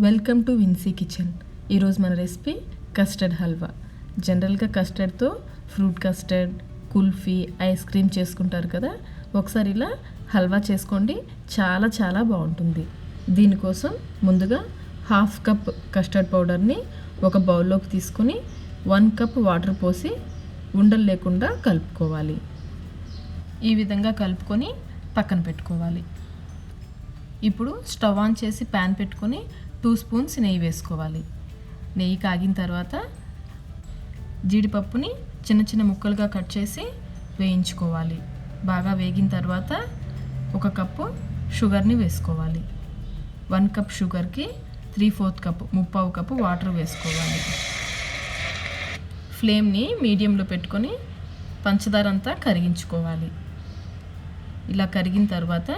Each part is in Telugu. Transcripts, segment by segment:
Welcome to Vincy kitchen. ఈరోజు మన రెసిపీ కస్టర్డ్ హల్వా. జనరల్గా కస్టర్డ్తో fruit custard kulfi ice cream చేసుకుంటారు కదా? ఒకసారి ఇలా హల్వా చేసుకోండి. చాలా చాలా బాగుంటుంది. దీనికోసం ముందుగా హాఫ్ కప్ కస్టర్డ్ పౌడర్ని ఒక బౌల్లోకి తీసుకొని వన్ కప్ వాటర్ పోసి ఉండలు లేకుండా కలుపుకోవాలి. ఈ విధంగా కలుపుకొని పక్కన పెట్టుకోవాలి. ఇప్పుడు స్టవ్ ఆన్ చేసి ప్యాన్ పెట్టుకొని టూ స్పూన్స్ నెయ్యి వేసుకోవాలి. నెయ్యి కాగిన తర్వాత జీడిపప్పుని చిన్న చిన్న ముక్కలుగా కట్ చేసి వేయించుకోవాలి. బాగా వేగిన తర్వాత ఒక కప్పు షుగర్ని వేసుకోవాలి. వన్ కప్ షుగర్కి త్రీ ఫోర్త్ కప్ ముప్పావు కప్పు వాటర్ వేసుకోవాలి. ఫ్లేమ్ని మీడియంలో పెట్టుకొని పంచదార అంతా కరిగించుకోవాలి. ఇలా కరిగిన తర్వాత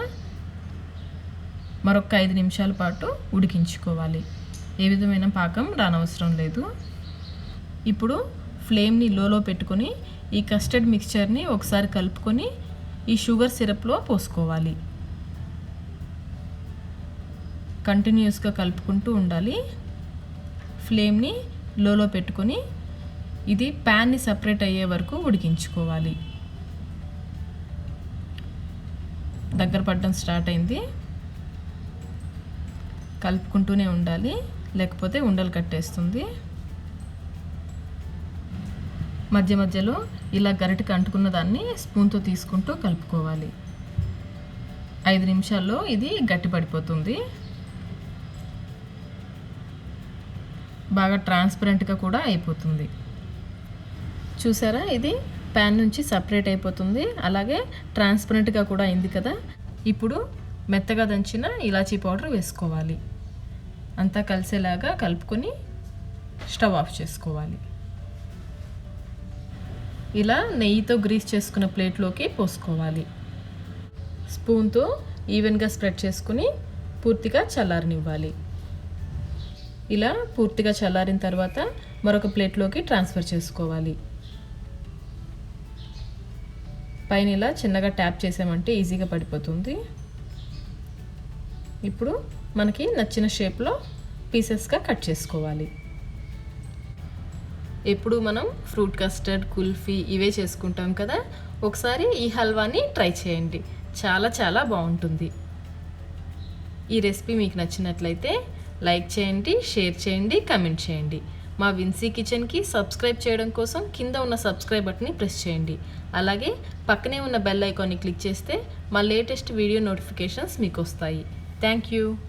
మరొక ఐదు నిమిషాల పాటు ఉడికించుకోవాలి. ఏ విధమైన పాకం రానవసరం లేదు. ఇప్పుడు ఫ్లేమ్ని లోలో పెట్టుకొని ఈ కస్టర్డ్ మిక్చర్ని ఒకసారి కలుపుకొని ఈ షుగర్ సిరప్లో పోసుకోవాలి. కంటిన్యూస్గా కలుపుకుంటూ ఉండాలి. ఫ్లేమ్ని లోలో పెట్టుకొని ఇది ప్యాన్ని సపరేట్ అయ్యే వరకు ఉడికించుకోవాలి. దగ్గర పడడం స్టార్ట్ అయింది. కలుపుకుంటూనే ఉండాలి. లేకపోతే ఉండలు కట్టేస్తుంది. మధ్య మధ్యలో ఇలా గరిటకి అంటుకున్న దాన్ని స్పూన్తో తీసుకుంటూ కలుపుకోవాలి. ఐదు నిమిషాల్లో ఇది గట్టి పడిపోతుంది బాగా ట్రాన్స్పరెంట్గా కూడా అయిపోతుంది. చూసారా? ఇది ప్యాన్ నుంచి సపరేట్ అయిపోతుంది. అలాగే ట్రాన్స్పరెంట్గా కూడా అయింది కదా? ఇప్పుడు మెత్తగా దంచిన ఇలాచీ పౌడర్ వేసుకోవాలి. అంతా కలిసేలాగా కలుపుకొని స్టవ్ ఆఫ్ చేసుకోవాలి. ఇలా నెయ్యితో గ్రీస్ చేసుకున్న ప్లేట్లోకి పోసుకోవాలి. స్పూన్తో ఈవెన్గా స్ప్రెడ్ చేసుకుని పూర్తిగా చల్లారనివ్వాలి. ఇలా పూర్తిగా చల్లారిన తర్వాత మరొక ప్లేట్లోకి ట్రాన్స్ఫర్ చేసుకోవాలి. పైన ఇలా చిన్నగా ట్యాప్ చేసామంటే ఈజీగా పడిపోతుంది. ఇప్పుడు మనకి నచ్చిన షేప్లో పీసెస్గా కట్ చేసుకోవాలి. ఎప్పుడు మనం ఫ్రూట్ కస్టర్డ్ కుల్ఫీ ఇవే చేసుకుంటాం కదా? ఒకసారి ఈ హల్వాని ట్రై చేయండి. చాలా చాలా బాగుంటుంది. ఈ రెసిపీ మీకు నచ్చినట్లయితే లైక్ చేయండి షేర్ చేయండి కమెంట్ చేయండి. మా విన్సీ కిచెన్కి సబ్స్క్రైబ్ చేయడం కోసం కింద ఉన్న సబ్స్క్రైబ్ బటన్ని ప్రెస్ చేయండి. అలాగే పక్కనే ఉన్న బెల్ ఐకాన్ని క్లిక్ చేస్తే మా లేటెస్ట్ వీడియో నోటిఫికేషన్స్ మీకు వస్తాయి. Thank you.